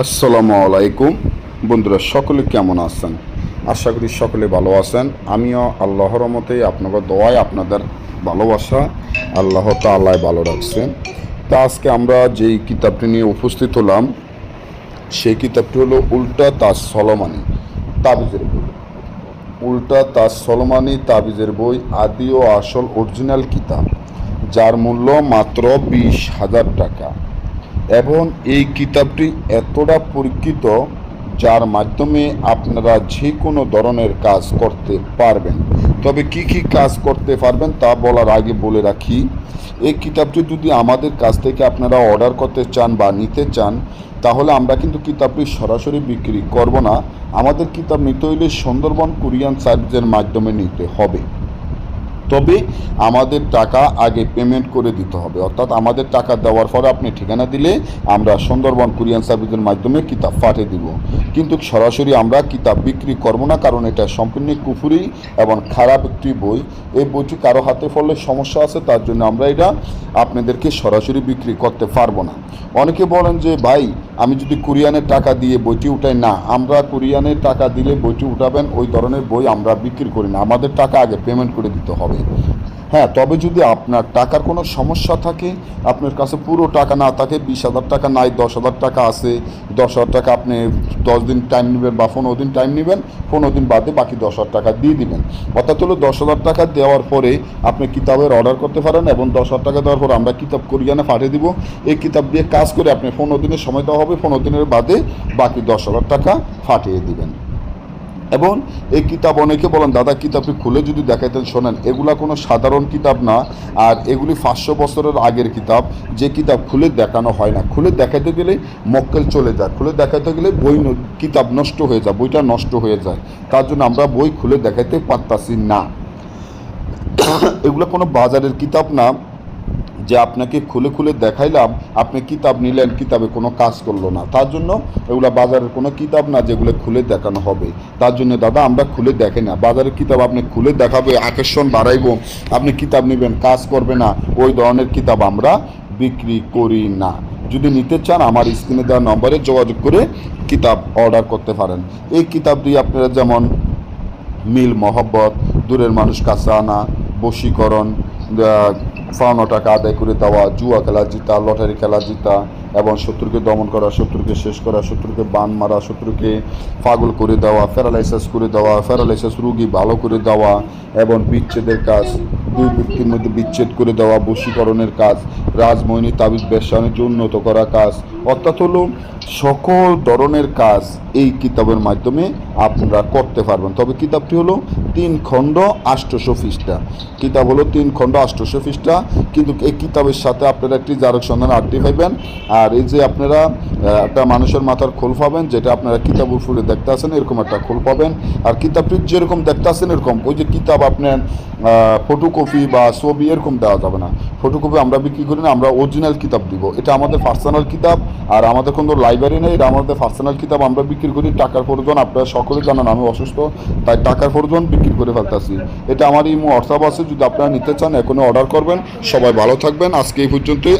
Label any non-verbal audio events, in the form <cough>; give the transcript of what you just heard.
আসসালামু আলাইকুম। বন্ধুরা, সকলে কেমন আছেন? আশা করি সকলে ভালো আছেন। আমিও আল্লাহর মতে আপনাদের দোয়ায় আপনাদের ভালোবাসা আল্লাহ তাল্লাহ ভালো রাখছেন। তা আজকে আমরা যেই কিতাবটি নিয়ে উপস্থিত হলাম, সেই কিতাবটি হলো উল্টা তাজ সলমানি তাবিজের বই। উল্টা তাজ সলমানি তাবিজের বই আদি ও আসল অরিজিনাল কিতাব, যার মূল্য মাত্র বিশ হাজার টাকা। এবং এই কিতাবটি এতটা পরীক্ষিত যার মাধ্যমে আপনারা যে কোনো ধরনের কাজ করতে পারবেন। তবে কি কি কাজ করতে পারবেন তা বলার আগে বলে রাখি, এই কিতাবটি যদি আমাদের কাছ থেকে আপনারা অর্ডার করতে চান বা নিতে চান, তাহলে আমরা কিন্তু কিতাবটি সরাসরি বিক্রি করব না। আমাদের কিতাব নিতে হইলে সুন্দরবন কুরিয়ান সার্ভিসের মাধ্যমে নিতে হবে। তবে আমাদের টাকা আগে পেমেন্ট করে দিতে হবে। অর্থাৎ আমাদের টাকা দেওয়ার পরে আপনি ঠিকানা দিলে আমরা সুন্দরবন কুরিয়ান সার্ভিসের মাধ্যমে কিতাব পাঠিয়ে দিব। কিন্তু সরাসরি আমরা কিতাব বিক্রি করব না, কারণ এটা সম্পূর্ণ কুফুরি এবং খারাপ একটি বই। এই বইটি কারও হাতে পড়লে সমস্যা আছে, তার জন্য আমরা এটা আপনাদেরকে সরাসরি বিক্রি করতে পারব না। অনেকে বলেন যে, ভাই আমি যদি কুরিয়ানের টাকা দিয়ে বইটি উঠাই, না, আমরা কুরিয়ানের টাকা দিলে বইটি উঠাবেন, ওই ধরনের বই আমরা বিক্রি করি না। আমাদের টাকা আগে পেমেন্ট করে দিতে হবে। হ্যাঁ তবে যদি আপনার টাকার কোনো সমস্যা থাকে, আপনার কাছে পুরো টাকা না থাকে, বিশ হাজার টাকা নাই, দশ হাজার টাকা আছে, দশ হাজার টাকা আপনি দশ দিন টাইম নেবেন বা পনেরো দিন টাইম নেবেন, পনেরো দিন বাদে বাকি দশ হাজার টাকা দিয়ে দিবেন। অর্থাৎ হলো দশ হাজার টাকা দেওয়ার পরে আপনি কিতাবের অর্ডার করতে পারেন এবং দশ হাজার টাকা দেওয়ার পর আমরা কিতাব কোরিয়ানে পাঠিয়ে দিব। এই কিতাব দিয়ে কাজ করে আপনি পনেরো দিনের সময় দেওয়া হবে, পনেরো দিনের বাদে বাকি দশ হাজার টাকা পাঠিয়ে দিবেন। এবং এই কিতাব অনেকে বলেন, দাদা, কিতাবটি খুলে যদি দেখাইতেন, শোনেন, এগুলা কোনো সাধারণ কিতাব না। আর এগুলি পাঁচশো বছরের আগের কিতাব। যে কিতাব খুলে দেখানো হয় না। খুলে দেখাইতে গেলে মক্কেল চলে যায়। খুলে দেখাইতে গেলে বই কিতাব নষ্ট হয়ে যায়, বইটা নষ্ট হয়ে যায়। তার জন্য আমরা বই খুলে দেখাইতে পারতাছি না। <coughs> এগুলো কোনো বাজারের কিতাব না। যে আপনাকে খুলে খুলে দেখাইলাম, আপনি কিতাব নিলেন, কিতাবে কোনো কাজ করল না। তার জন্য এগুলো বাজারের কোনো কিতাব না যেগুলো খুলে দেখানো হবে। তার জন্য দাদা, আমরা খুলে দেখে না। বাজারের কিতাব আপনি খুলে দেখাবে, আকর্ষণ বাড়াইব। আপনি কিতাব নেবেন, কাজ করবে না। ওই ধরনের কিতাব আমরা বিক্রি করি না। যদি নিতে চান, আমার স্ক্রিনে দেওয়া নম্বরে যোগাযোগ করে কিতাব অর্ডার করতে পারেন। এই কিতাব দিয়ে আপনারা যেমন মিল মহব্বত, দূরের মানুষ কাছে আনা, বশীকরণ ফাওনা টাকা আদায় করে দেওয়া, জুয়া খেলা জিতা, লটারি খেলা জিতা এবং শত্রুকে দমন করা, শত্রুকে শেষ করা, শত্রুকে বান মারা, শত্রুকে পাগল করে দেওয়া, প্যারালাইসিস করে দেওয়া, প্যারালাইসিস রুগী ভালো করে দেওয়া এবং বিচ্ছেদের কাজ, দুই ব্যক্তির মধ্যে বিচ্ছেদ করে দেওয়া, বশীকরণের কাজ রাজময়নী তাবিজ ব্যবসা বাণিজ্য উন্নত করা কাজ, অর্থাৎ হলো সকল ধরনের কাজ এই কিতাবের মাধ্যমে আপনারা করতে পারবেন। তবে কিতাবটি হলো তিন খণ্ড আষ্টশো পৃষ্ঠা। কিতাব হলো তিন খণ্ড আষ্টশো পৃষ্ঠা। কিন্তু এই কিতাবের সাথে আপনারা একটি জারক সন্ধান আটটি পাইবেন আর এই যে আপনারা একটা মানুষের মাথার খোল পাবেন, যেটা আপনারা কিতাব উপরে দেখতে আসেন এরকম একটা খোল পাবেন। আর কিতাবটি যেরকম দেখতে আসেন এরকম। ওই যে কিতাব আপনার ফটোকপি বা ছবি, এরকম দেওয়া যাবে না। ফটোকপি আমরা বিক্রি করি না, আমরা অরিজিনাল কিতাব দিব। এটা আমাদের পার্সোনাল কিতাব, আর আমাদের কোনো লাইব্রেরি নেই, এটা আমাদের পার্সোনাল কিতাব আমরা বিক্রি করি। টাকার প্রয়োজন, আপনারা সকলে জানেন, আমি অসুস্থ, তাই টাকার প্রয়োজন বিক্রি করে ফেলতেছি। এটা আমার ইমো হোয়াটসঅ্যাপ আছে, যদি আপনারা নিতে চান, এখনই অর্ডার করবেন। সবাই ভালো থাকবেন। আজকে এই পর্যন্তই।